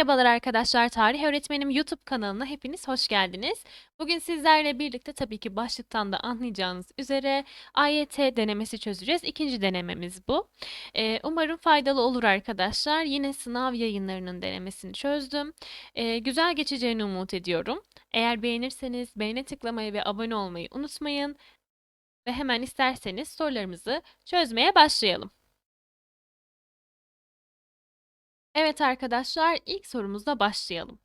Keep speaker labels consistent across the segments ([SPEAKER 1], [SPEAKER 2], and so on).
[SPEAKER 1] Merhabalar arkadaşlar, Tarih Öğretmenim YouTube kanalına hepiniz hoş geldiniz. Bugün sizlerle birlikte tabii ki başlıktan da anlayacağınız üzere AYT denemesi çözeceğiz. İkinci denememiz bu. Ee, umarım faydalı olur arkadaşlar. Yine sınav yayınlarının denemesini çözdüm. Ee, güzel geçeceğini umut ediyorum. Eğer beğenirseniz beğene tıklamayı ve abone olmayı unutmayın. Ve hemen isterseniz sorularımızı çözmeye başlayalım. Evet arkadaşlar, ilk sorumuzla başlayalım.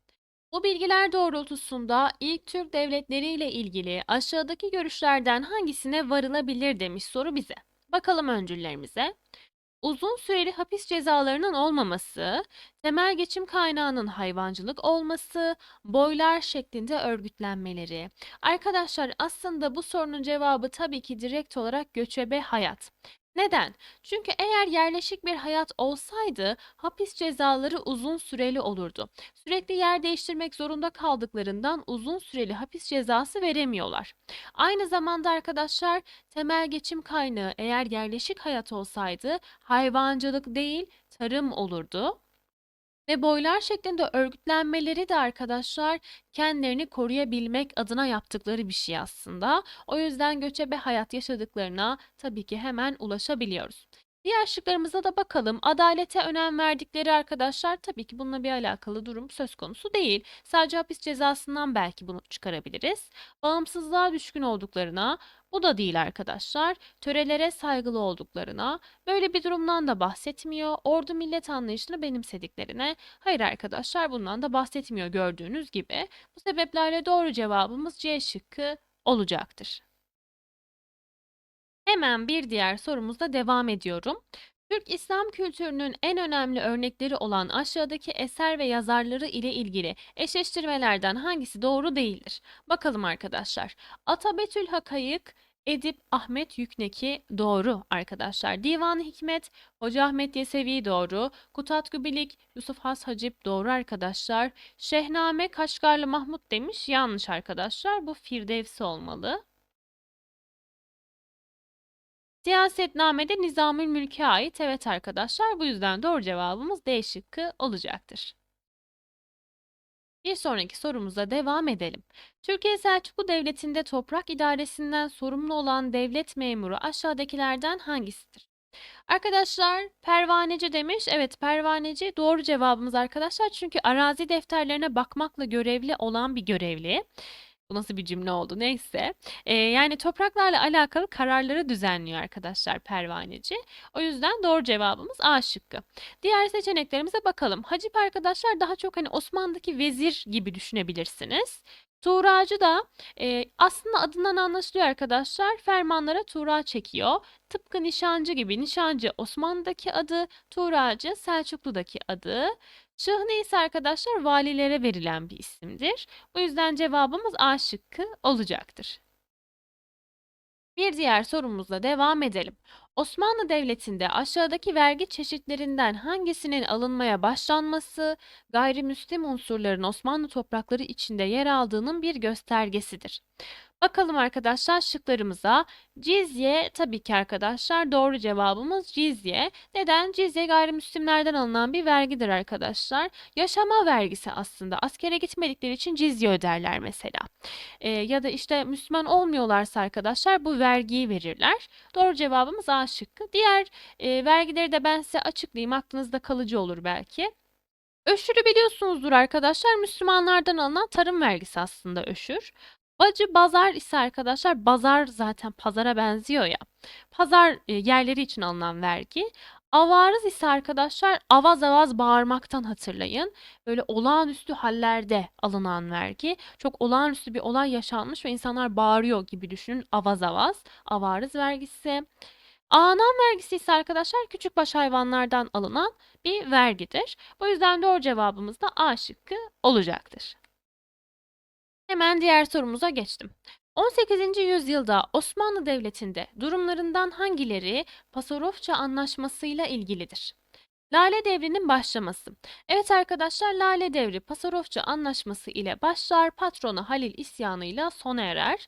[SPEAKER 1] Bu bilgiler doğrultusunda ilk Türk devletleri ile ilgili aşağıdaki görüşlerden hangisine varılabilir demiş soru bize. Bakalım öncüllerimize. Uzun süreli hapis cezalarının olmaması, temel geçim kaynağının hayvancılık olması, boylar şeklinde örgütlenmeleri. Arkadaşlar aslında bu sorunun cevabı tabii ki direkt olarak göçebe hayat. Neden? Çünkü eğer yerleşik bir hayat olsaydı hapis cezaları uzun süreli olurdu. Sürekli yer değiştirmek zorunda kaldıklarından uzun süreli hapis cezası veremiyorlar. Aynı zamanda arkadaşlar temel geçim kaynağı eğer yerleşik hayat olsaydı hayvancılık değil tarım olurdu. Ve boylar şeklinde örgütlenmeleri de arkadaşlar kendilerini koruyabilmek adına yaptıkları bir şey aslında. O yüzden göçebe hayat yaşadıklarına tabii ki hemen ulaşabiliyoruz. Diğer şıklarımıza da bakalım. Adalete önem verdikleri arkadaşlar tabii ki bununla bir alakalı durum söz konusu değil. Sadece hapis cezasından belki bunu çıkarabiliriz. Bağımsızlığa düşkün olduklarına, bu da değil arkadaşlar. Törelere saygılı olduklarına, böyle bir durumdan da bahsetmiyor. Ordu millet anlayışını benimsediklerine, hayır arkadaşlar bundan da bahsetmiyor gördüğünüz gibi. Bu sebeplerle doğru cevabımız C şıkkı olacaktır. Hemen bir diğer sorumuzda devam ediyorum. Türk İslam kültürünün en önemli örnekleri olan aşağıdaki eser ve yazarları ile ilgili eşleştirmelerden hangisi doğru değildir? Bakalım arkadaşlar. Atabetül Hakayık, Edip Ahmet Yükneki doğru arkadaşlar. Divan-ı Hikmet, Hoca Ahmet Yesevi doğru. Kutat Gübilik, Yusuf Has Hacip doğru arkadaşlar. Şehname Kaşgarlı Mahmut demiş yanlış arkadaşlar. Bu Firdevsi olmalı. Siyasetnamede Nizamül Mülk'e ait evet arkadaşlar. Bu yüzden doğru cevabımız D şıkkı olacaktır. Bir sonraki sorumuza devam edelim. Türkiye Selçuklu Devleti'nde toprak idaresinden sorumlu olan devlet memuru aşağıdakilerden hangisidir? Arkadaşlar pervaneci demiş. Evet pervaneci doğru cevabımız arkadaşlar. Çünkü arazi defterlerine bakmakla görevli olan bir görevli. Bu nasıl bir cümle oldu neyse. Ee, yani topraklarla alakalı kararları düzenliyor arkadaşlar pervaneci. O yüzden doğru cevabımız A şıkkı. Diğer seçeneklerimize bakalım. Hacip arkadaşlar daha çok hani Osmanlı'daki vezir gibi düşünebilirsiniz. Tuğracı da e, aslında adından anlaşılıyor arkadaşlar. Fermanlara tuğra çekiyor. Tıpkı nişancı gibi. Nişancı Osmanlı'daki adı, tuğracı Selçuklu'daki adı. Şahne ise arkadaşlar valilere verilen bir isimdir. Bu yüzden cevabımız A şıkkı olacaktır. Bir diğer sorumuzla devam edelim. Osmanlı Devleti'nde aşağıdaki vergi çeşitlerinden hangisinin alınmaya başlanması gayrimüslim unsurların Osmanlı toprakları içinde yer aldığının bir göstergesidir. Bakalım arkadaşlar şıklarımıza. Cizye tabii ki arkadaşlar doğru cevabımız cizye. Neden? Cizye gayrimüslimlerden alınan bir vergidir arkadaşlar. Yaşama vergisi aslında. Askere gitmedikleri için cizye öderler mesela. Ee, ya da işte Müslüman olmuyorlarsa arkadaşlar bu vergiyi verirler. Doğru cevabımız A şıkkı. Diğer e, vergileri de ben size açıklayayım. Aklınızda kalıcı olur belki. Öşürü biliyorsunuzdur arkadaşlar. Müslümanlardan alınan tarım vergisi aslında öşür. Bacı bazar ise arkadaşlar bazar zaten pazara benziyor ya. Pazar e, yerleri için alınan vergi. Avarız ise arkadaşlar avaz avaz bağırmaktan hatırlayın. Böyle olağanüstü hallerde alınan vergi. Çok olağanüstü bir olay yaşanmış ve insanlar bağırıyor gibi düşünün avaz avaz. Avarız vergisi. Anam vergisi ise arkadaşlar küçükbaş hayvanlardan alınan bir vergidir. Bu yüzden doğru cevabımız da A şıkkı olacaktır. Hemen diğer sorumuza geçtim. 18. yüzyılda Osmanlı Devleti'nde durumlarından hangileri Pasarofça Anlaşması'yla ilgilidir? Lale Devri'nin başlaması. Evet arkadaşlar Lale Devri Pasarofça Anlaşması ile başlar, patronu Halil isyanıyla sona erer.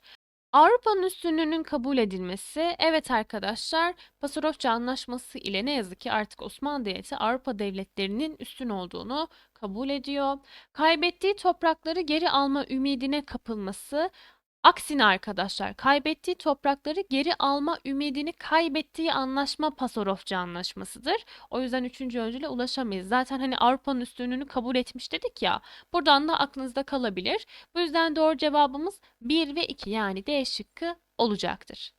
[SPEAKER 1] Avrupa'nın üstünlüğünün kabul edilmesi, evet arkadaşlar, Pasarofça Anlaşması ile ne yazık ki artık Osmanlı Devleti Avrupa devletlerinin üstün olduğunu kabul ediyor. Kaybettiği toprakları geri alma ümidine kapılması, aksine arkadaşlar, kaybettiği toprakları geri alma ümidini kaybettiği anlaşma Pasarofça Anlaşması'dır. O yüzden üçüncü öncüle ulaşamayız. Zaten hani Avrupa'nın üstünlüğünü kabul etmiş dedik ya, buradan da aklınızda kalabilir. Bu yüzden doğru cevabımız 1 ve 2 yani D şıkkı olacaktır.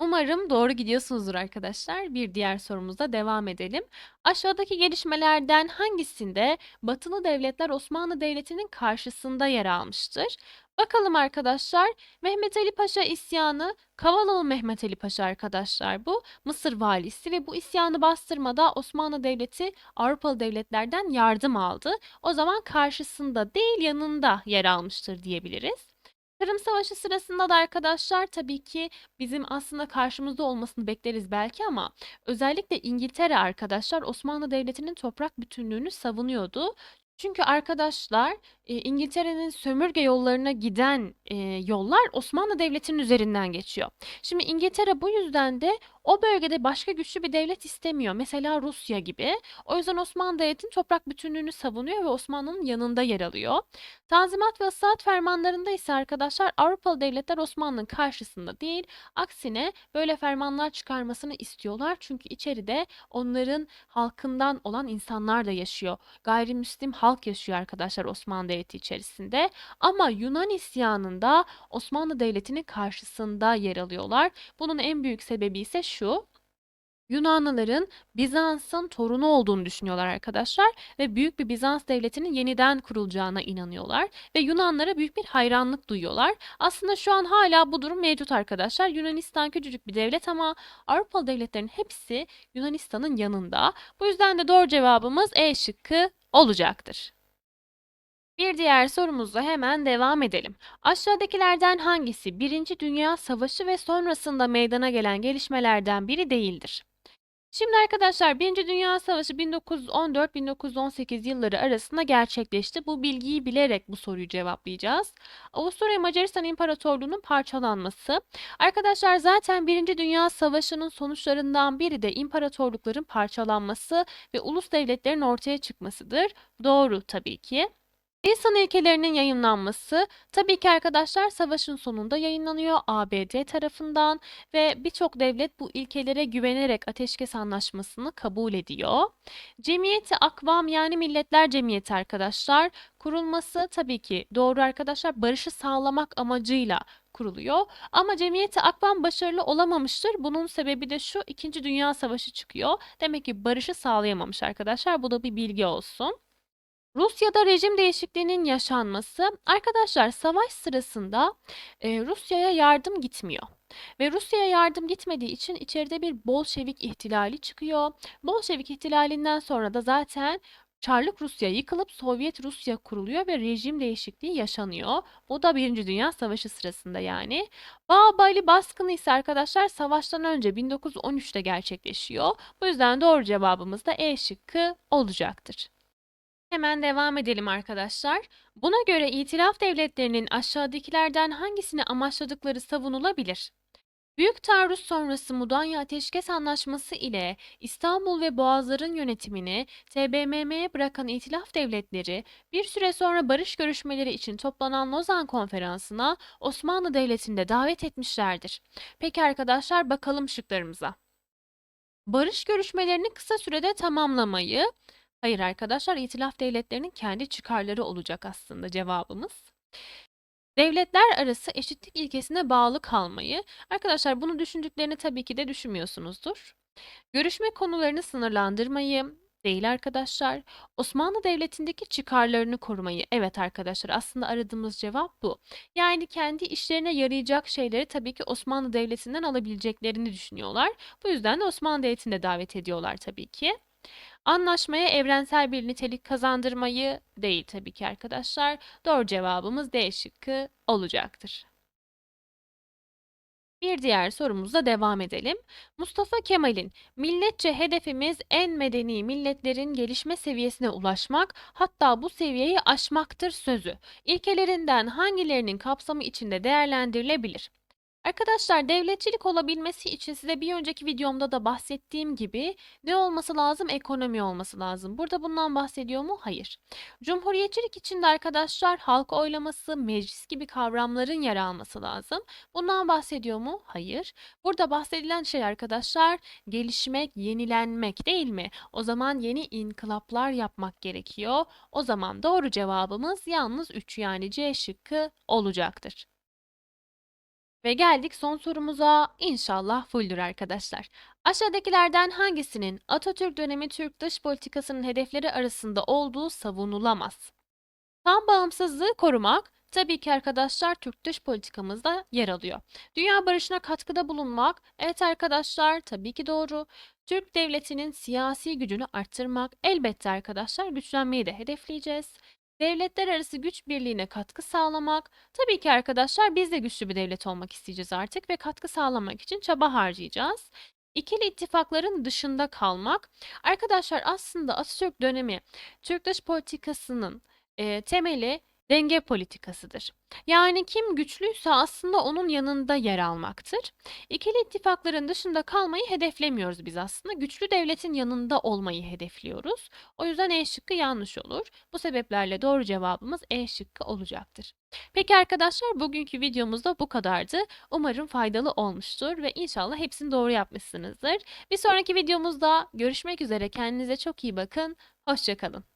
[SPEAKER 1] Umarım doğru gidiyorsunuzdur arkadaşlar. Bir diğer sorumuzda devam edelim. Aşağıdaki gelişmelerden hangisinde Batılı devletler Osmanlı Devleti'nin karşısında yer almıştır? Bakalım arkadaşlar. Mehmet Ali Paşa isyanı, Kavalalı Mehmet Ali Paşa arkadaşlar bu. Mısır valisi ve bu isyanı bastırmada Osmanlı Devleti Avrupalı devletlerden yardım aldı. O zaman karşısında değil yanında yer almıştır diyebiliriz. Kırım Savaşı sırasında da arkadaşlar tabii ki bizim aslında karşımızda olmasını bekleriz belki ama özellikle İngiltere arkadaşlar Osmanlı Devleti'nin toprak bütünlüğünü savunuyordu. Çünkü arkadaşlar e, İngiltere'nin sömürge yollarına giden e, yollar Osmanlı Devleti'nin üzerinden geçiyor. Şimdi İngiltere bu yüzden de o bölgede başka güçlü bir devlet istemiyor. Mesela Rusya gibi. O yüzden Osmanlı Devleti'nin toprak bütünlüğünü savunuyor ve Osmanlı'nın yanında yer alıyor. Tanzimat ve ıslahat fermanlarında ise arkadaşlar Avrupalı devletler Osmanlı'nın karşısında değil, aksine böyle fermanlar çıkarmasını istiyorlar. Çünkü içeride onların halkından olan insanlar da yaşıyor. Gayrimüslim halk yaşıyor arkadaşlar Osmanlı içerisinde. Ama Yunan isyanında Osmanlı Devleti'nin karşısında yer alıyorlar. Bunun en büyük sebebi ise şu. Yunanlıların Bizans'ın torunu olduğunu düşünüyorlar arkadaşlar ve büyük bir Bizans devletinin yeniden kurulacağına inanıyorlar ve Yunanlara büyük bir hayranlık duyuyorlar. Aslında şu an hala bu durum mevcut arkadaşlar. Yunanistan küçücük bir devlet ama Avrupalı devletlerin hepsi Yunanistan'ın yanında. Bu yüzden de doğru cevabımız E şıkkı olacaktır. Bir diğer sorumuzla hemen devam edelim. Aşağıdakilerden hangisi Birinci Dünya Savaşı ve sonrasında meydana gelen gelişmelerden biri değildir? Şimdi arkadaşlar Birinci Dünya Savaşı 1914-1918 yılları arasında gerçekleşti. Bu bilgiyi bilerek bu soruyu cevaplayacağız. Avusturya Macaristan İmparatorluğu'nun parçalanması. Arkadaşlar zaten Birinci Dünya Savaşı'nın sonuçlarından biri de imparatorlukların parçalanması ve ulus devletlerin ortaya çıkmasıdır. Doğru tabii ki. İnsan ilkelerinin yayınlanması tabii ki arkadaşlar savaşın sonunda yayınlanıyor ABD tarafından ve birçok devlet bu ilkelere güvenerek ateşkes anlaşmasını kabul ediyor. Cemiyeti Akvam yani Milletler Cemiyeti arkadaşlar kurulması tabii ki doğru arkadaşlar barışı sağlamak amacıyla kuruluyor. Ama Cemiyeti Akvam başarılı olamamıştır. Bunun sebebi de şu 2. Dünya Savaşı çıkıyor. Demek ki barışı sağlayamamış arkadaşlar. Bu da bir bilgi olsun. Rusya'da rejim değişikliğinin yaşanması, arkadaşlar savaş sırasında e, Rusya'ya yardım gitmiyor. Ve Rusya'ya yardım gitmediği için içeride bir Bolşevik ihtilali çıkıyor. Bolşevik ihtilalinden sonra da zaten Çarlık Rusya yıkılıp Sovyet Rusya kuruluyor ve rejim değişikliği yaşanıyor. Bu da Birinci Dünya Savaşı sırasında yani. Bağbali baskını ise arkadaşlar savaştan önce 1913'te gerçekleşiyor. Bu yüzden doğru cevabımız da E şıkkı olacaktır. Hemen devam edelim arkadaşlar. Buna göre itilaf devletlerinin aşağıdakilerden hangisini amaçladıkları savunulabilir? Büyük taarruz sonrası Mudanya Ateşkes Anlaşması ile İstanbul ve Boğazların yönetimini TBMM'ye bırakan itilaf devletleri bir süre sonra barış görüşmeleri için toplanan Lozan Konferansı'na Osmanlı Devleti'nde davet etmişlerdir. Peki arkadaşlar bakalım şıklarımıza. Barış görüşmelerini kısa sürede tamamlamayı, Hayır arkadaşlar, itilaf devletlerinin kendi çıkarları olacak aslında cevabımız. Devletler arası eşitlik ilkesine bağlı kalmayı. Arkadaşlar bunu düşündüklerini tabii ki de düşünmüyorsunuzdur. Görüşme konularını sınırlandırmayı değil arkadaşlar. Osmanlı Devleti'ndeki çıkarlarını korumayı. Evet arkadaşlar aslında aradığımız cevap bu. Yani kendi işlerine yarayacak şeyleri tabii ki Osmanlı Devleti'nden alabileceklerini düşünüyorlar. Bu yüzden de Osmanlı Devleti'nde davet ediyorlar tabii ki. Anlaşmaya evrensel bir nitelik kazandırmayı değil tabii ki arkadaşlar. Doğru cevabımız D şıkkı olacaktır. Bir diğer sorumuzla devam edelim. Mustafa Kemal'in milletçe hedefimiz en medeni milletlerin gelişme seviyesine ulaşmak, hatta bu seviyeyi aşmaktır sözü. İlkelerinden hangilerinin kapsamı içinde değerlendirilebilir? Arkadaşlar devletçilik olabilmesi için size bir önceki videomda da bahsettiğim gibi ne olması lazım? Ekonomi olması lazım. Burada bundan bahsediyor mu? Hayır. Cumhuriyetçilik için de arkadaşlar halk oylaması, meclis gibi kavramların yer alması lazım. Bundan bahsediyor mu? Hayır. Burada bahsedilen şey arkadaşlar gelişmek, yenilenmek değil mi? O zaman yeni inkılaplar yapmak gerekiyor. O zaman doğru cevabımız yalnız 3 yani C şıkkı olacaktır. Ve geldik son sorumuza. İnşallah fulldür arkadaşlar. Aşağıdakilerden hangisinin Atatürk dönemi Türk dış politikasının hedefleri arasında olduğu savunulamaz? Tam bağımsızlığı korumak tabii ki arkadaşlar Türk dış politikamızda yer alıyor. Dünya barışına katkıda bulunmak evet arkadaşlar tabii ki doğru. Türk devletinin siyasi gücünü arttırmak elbette arkadaşlar güçlenmeyi de hedefleyeceğiz. Devletler arası güç birliğine katkı sağlamak. Tabii ki arkadaşlar biz de güçlü bir devlet olmak isteyeceğiz artık ve katkı sağlamak için çaba harcayacağız. İkili ittifakların dışında kalmak. Arkadaşlar aslında Atatürk dönemi Türk dış politikasının e, temeli denge politikasıdır. Yani kim güçlüyse aslında onun yanında yer almaktır. İkili ittifakların dışında kalmayı hedeflemiyoruz biz aslında. Güçlü devletin yanında olmayı hedefliyoruz. O yüzden E şıkkı yanlış olur. Bu sebeplerle doğru cevabımız E şıkkı olacaktır. Peki arkadaşlar bugünkü videomuz da bu kadardı. Umarım faydalı olmuştur ve inşallah hepsini doğru yapmışsınızdır. Bir sonraki videomuzda görüşmek üzere. Kendinize çok iyi bakın. Hoşçakalın.